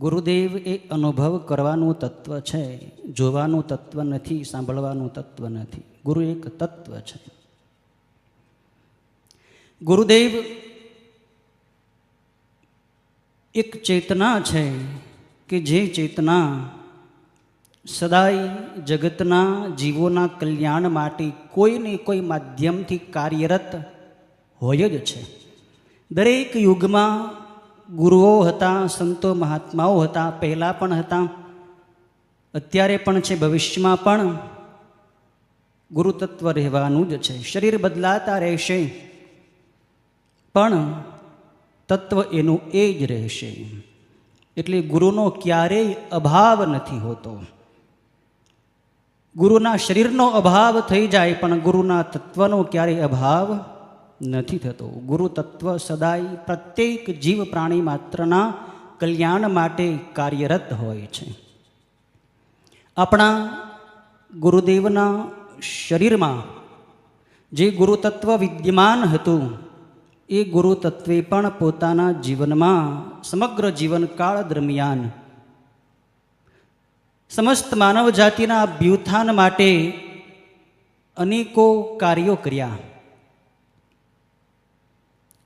ગુરુદેવ એ અનુભવ કરવાનું તત્વ છે, જોવાનું તત્વ નથી, સાંભળવાનું તત્વ નથી. ગુરુ એક તત્વ છે. ગુરુદેવ એક ચેતના છે કે જે ચેતના સદાય જગતના જીવોના કલ્યાણ માટે કોઈને કોઈ માધ્યમથી કાર્યરત હોય જ છે. દરેક યુગમાં ગુરુઓ હતા, સંતો મહાત્માઓ હતા, પહેલાં પણ હતા, અત્યારે પણ છે, ભવિષ્યમાં પણ ગુરુતત્વ રહેવાનું જ છે. શરીર બદલાતા રહેશે, પણ તત્વ એનું એ જ રહેશે. એટલે ગુરુનો ક્યારેય અભાવ નથી હોતો. ગુરુના શરીરનો અભાવ થઈ જાય, પણ ગુરુના તત્વનો ક્યારેય અભાવ નથી થતો. ગુરુ તત્વ સદાય પ્રત્યેક જીવ પ્રાણી માત્રના કલ્યાણ માટે કાર્યરત હોય છે. આપણા ગુરુદેવના શરીરમાં જે ગુરુતત્વ વિદ્યમાન હતું, એ ગુરુતત્વે પણ પોતાના જીવનમાં સમગ્ર જીવનકાળ દરમિયાન સમસ્ત માનવ જાતિના અભ્યુત્થાન માટે અનેકો કાર્યો કર્યા.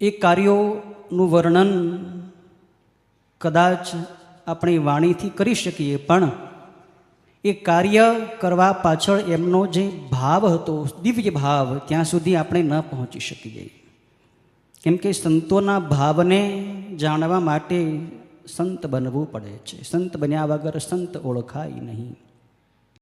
એ કાર્યોનું વર્ણન કદાચ આપણી વાણીથી કરી શકીએ, પણ એ કાર્ય કરવા પાછળ એમનો જે ભાવ હતો, દિવ્ય ભાવ, ત્યાં સુધી આપણે ન પહોંચી શકીએ. કેમ કે સંતોના ભાવને જાણવા માટે સંત બનવું પડે છે. સંત બન્યા વગર સંત ઓળખાય નહીં.